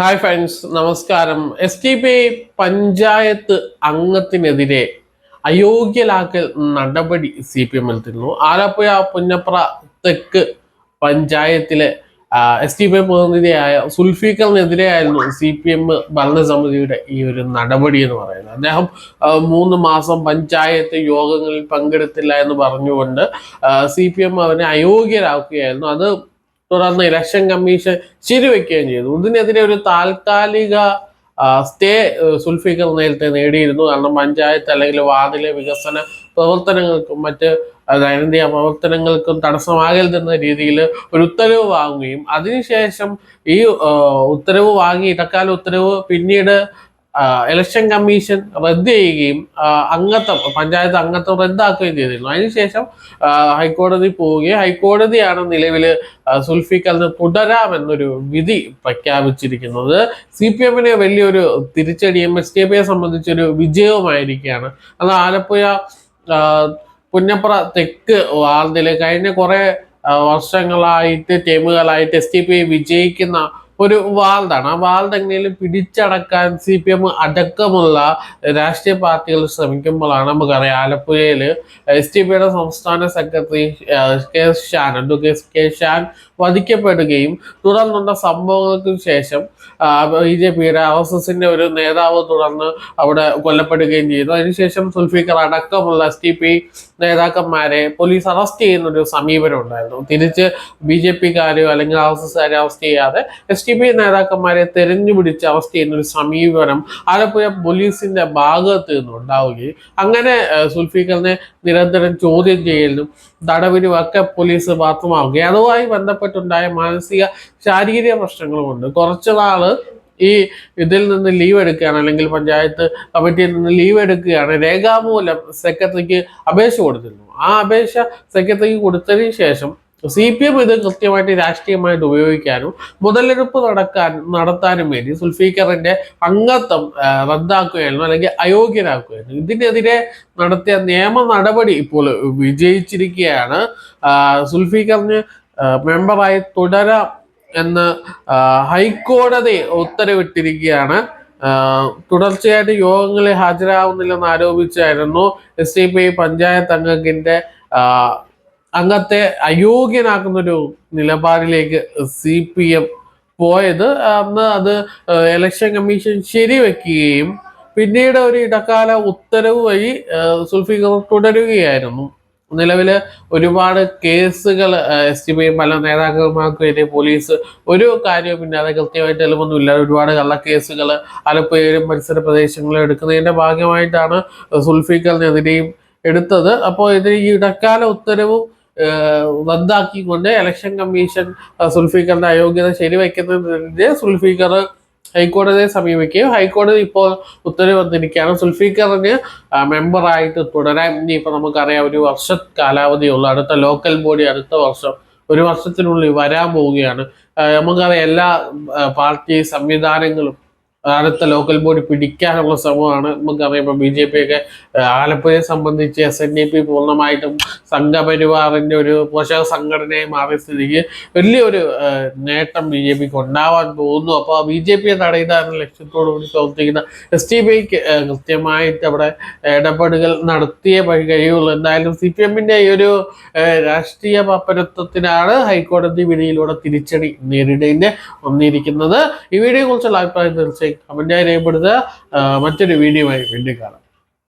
Hi friends നമസ്കാരം. S T P panchayat അംഗത്തിനെതിരെ അയോഗ്യലാക്കൽ നടപടി സി പി എമ്മിൽ തിരുന്നു ആലപ്പുഴ പുന്നപ്ര തെക്ക് പഞ്ചായത്തിലെ എസ് ടി പി പ്രതിനിധിയായ സുൽഫീഖറിനെതിരെയായിരുന്നു സി പി എം ഭരണസമിതിയുടെ ഈ ഒരു നടപടി എന്ന് പറയുന്നത്. അദ്ദേഹം മൂന്ന് മാസം പഞ്ചായത്ത് യോഗങ്ങളിൽ പങ്കെടുത്തില്ല എന്ന് പറഞ്ഞുകൊണ്ട് സി പി എം അവനെ അയോഗ്യരാക്കുകയായിരുന്നു. അത് തുടർന്ന് ഇലക്ഷൻ കമ്മീഷൻ ശരിവെക്കുകയും ചെയ്തു. ഇതിനെതിരെ ഒരു താൽക്കാലിക സ്റ്റേ സുൽഫിക്കർ നേരത്തെ നേടിയിരുന്നു. കാരണം പഞ്ചായത്ത് അല്ലെങ്കിൽ വാർഡിലെ വികസന പ്രവർത്തനങ്ങൾക്കും മറ്റ് ദൈനംദിന പ്രവർത്തനങ്ങൾക്കും തടസ്സമാകരുതെന്ന രീതിയിൽ ഒരു ഉത്തരവ് വാങ്ങുകയും അതിനുശേഷം ഈ ഉത്തരവ് വാങ്ങി ഇടക്കാല ഉത്തരവ് പിന്നീട് ഇലക്ഷൻ കമ്മീഷൻ റദ്ദ് ചെയ്യുകയും അംഗത്വം പഞ്ചായത്ത് അംഗത്വം റദ്ദാക്കുകയും ചെയ്തിരുന്നു. അതിനുശേഷം ഹൈക്കോടതി പോവുകയും ഹൈക്കോടതിയാണ് നിലവിൽ സുൽഫിക്കലിന് തുടരാമെന്നൊരു വിധി പ്രഖ്യാപിച്ചിരിക്കുന്നത്. സി പി എമ്മിന് വലിയൊരു തിരിച്ചടിയും എസ് ഡി പിയെ സംബന്ധിച്ചൊരു വിജയവുമായിരിക്കുകയാണ്. അത് ആലപ്പുഴ പുന്നപ്ര തെക്ക് വാർഡിൽ കഴിഞ്ഞ കുറേ വർഷങ്ങളായിട്ട് ടീമുകളായിട്ട് എസ് ടി പി വിജയിക്കുന്ന ഒരു വാൾഡാണ്. ആ വാൾഡ് എങ്ങനെയും പിടിച്ചടക്കാൻ സി പി എം അടക്കമുള്ള രാഷ്ട്രീയ പാർട്ടികൾ ശ്രമിക്കുമ്പോഴാണ് നമുക്കറിയാം ആലപ്പുഴയിൽ എസ് ടി പിയുടെ സംസ്ഥാന secretary K Shan advocate K Shan വധിക്കപ്പെടുകയും തുടർന്നുള്ള സംഭവങ്ങൾക്ക് ശേഷം ബി ജെ പിയുടെ ആർ എസ് എസിന്റെ ഒരു നേതാവ് തുടർന്ന് അവിടെ കൊല്ലപ്പെടുകയും ചെയ്തു. അതിനുശേഷം സുൽഫിക്കർ അടക്കമുള്ള എസ് ടി പി നേതാക്കന്മാരെ പോലീസ് അറസ്റ്റ് ചെയ്യുന്ന ഒരു സമീപനം ഉണ്ടായിരുന്നു തിരിച്ച് ബി ജെ പിക്കാരെയോ അല്ലെങ്കിൽ ആർ എസ് എസ്കാരെ അറസ്റ്റ് ചെയ്യാതെ എസ് ടി പി നേതാക്കന്മാരെ തെരഞ്ഞു പിടിച്ച് അറസ്റ്റ് ചെയ്യുന്ന ഒരു സമീപനം ആലപ്പുഴ പോലീസിന്റെ ഭാഗത്ത് നിന്നുണ്ടാവുകയും അങ്ങനെ ഏഹ്, സുൽഫിക്കറിനെ നിരന്തരം ചോദ്യം ചെയ്യലിനും തടവിനും ഒക്കെ പോലീസ് മാത്രമാവുകയും അതുമായി ബന്ധപ്പെട്ടുണ്ടായ മാനസിക ശാരീരിക പ്രശ്നങ്ങളുമുണ്ട്. കുറച്ചു നാൾ ഈ ഇതിൽ നിന്ന് ലീവ് എടുക്കുകയാണ് അല്ലെങ്കിൽ പഞ്ചായത്ത് കമ്മിറ്റിയിൽ നിന്ന് ലീവ് എടുക്കുകയാണ്. രേഖാമൂലം സെക്രട്ടറിക്ക് അപേക്ഷ കൊടുത്തിരുന്നു. ആ അപേക്ഷ സെക്രട്ടറിക്ക് കൊടുത്തതിന് ശേഷം സി പി എം ഇത് കൃത്യമായിട്ട് രാഷ്ട്രീയമായിട്ട് ഉപയോഗിക്കാനും മുതലെടുപ്പ് നടക്കാൻ നടത്താനും വേണ്ടി സുൽഫീക്കറിന്റെ അംഗത്വം റദ്ദാക്കുകയായിരുന്നു അല്ലെങ്കിൽ അയോഗ്യരാക്കുകയായിരുന്നു. ഇതിനെതിരെ നടത്തിയ നിയമ നടപടി ഇപ്പോൾ വിജയിച്ചിരിക്കുകയാണ്. സുൽഫീക്കറിന് മെമ്പറായി തുടരാം എന്ന് ഹൈക്കോടതി ഉത്തരവിട്ടിരിക്കുകയാണ്. തുടർച്ചയായിട്ട് യോഗങ്ങളിൽ ഹാജരാകുന്നില്ലെന്ന് ആരോപിച്ചായിരുന്നു എസ് ഡി പി പഞ്ചായത്ത് അംഗത്തിന്റെ അംഗത്തെ അയോഗ്യനാക്കുന്ന ഒരു നിലപാടിലേക്ക് സി പി എം പോയത്. അന്ന് അത് ഇലക്ഷൻ കമ്മീഷൻ ശരിവെക്കുകയും പിന്നീട് ഒരു ഇടക്കാല ഉത്തരവ് വഴി സുൽഫിക്കർ തുടരുകയായിരുന്നു. നിലവിൽ ഒരുപാട് കേസുകൾ എസ് ടി പി പല നേതാക്കന്മാർക്കെതിരെ പോലീസ് ഒരു കാര്യവും ഇല്ലാതെ കൃത്യമായിട്ട് തെളിവൊന്നുമില്ല ഒരുപാട് കള്ളക്കേസുകൾ ആലപ്പുഴയിലും പരിസര പ്രദേശങ്ങളിലും എടുക്കുന്നതിന്റെ ഭാഗമായിട്ടാണ് സുൽഫിക്കറിനെതിരെയും എടുത്തത്. അപ്പോൾ ഇതിന് ഈ ഇടക്കാല ഉത്തരവും റദ്ദാക്കിക്കൊണ്ട് ഇലക്ഷൻ കമ്മീഷൻ സുൽഫീക്കറിന്റെ അയോഗ്യത ശരിവയ്ക്കുന്നതിനെതിരെ സുൽഫീഖർ ഹൈക്കോടതിയെ സമീപിക്കുകയും ഹൈക്കോടതി ഇപ്പോൾ ഉത്തരവ് വന്നിരിക്കുകയാണ്. സുൽഫീഖറിന് മെമ്പറായിട്ട് തുടരാൻ ഇനിയിപ്പോൾ നമുക്കറിയാം ഒരു വർഷ കാലാവധിയുള്ള. അടുത്ത ലോക്കൽ ബോഡി അടുത്ത വർഷം ഒരു വർഷത്തിനുള്ളിൽ വരാൻ പോവുകയാണ്. നമുക്കറിയാം എല്ലാ പാർട്ടി സംവിധാനങ്ങളും അടുത്ത ലോക്കൽ ബോഡി പിടിക്കാനുള്ള ശ്രമമാണ്. നമുക്കറിയാം ബി ജെ പി ഒക്കെ ആലപ്പുഴയെ സംബന്ധിച്ച് എസ് എൻ ഡി പി പൂർണമായിട്ടും സംഘപരിവാറിന്റെ ഒരു പോഷക സംഘടനയെ മാറിയ സ്ഥിതിക്ക് വലിയൊരു നേട്ടം ബി ജെ പിക്ക് ഉണ്ടാവാൻ പോകുന്നു. അപ്പോൾ ബി ജെ പിയെ തടയുന്ന ലക്ഷ്യത്തോടു കൂടി പ്രവർത്തിക്കുന്ന എസ് ടി പിക്ക് കൃത്യമായിട്ട് അവിടെ ഇടപെടലുകൾ നടത്തിയേ കഴിയുള്ളൂ. എന്തായാലും സി പി എമ്മിന്റെ ഈ ഒരു രാഷ്ട്രീയ പപ്പരത്വത്തിനാണ് ഹൈക്കോടതി വിധിയിലൂടെ തിരിച്ചടി നേരിടേണ്ടി വന്നിരിക്കുന്നത്. ഈ വീഡിയോയെ കുറിച്ചുള്ള അഭിപ്രായം തീർച്ചയായും കമന്റായി രേഖപ്പെടുത്തുക മറ്റൊരു വീഡിയോയുമായി വീണ്ടും കാണാം.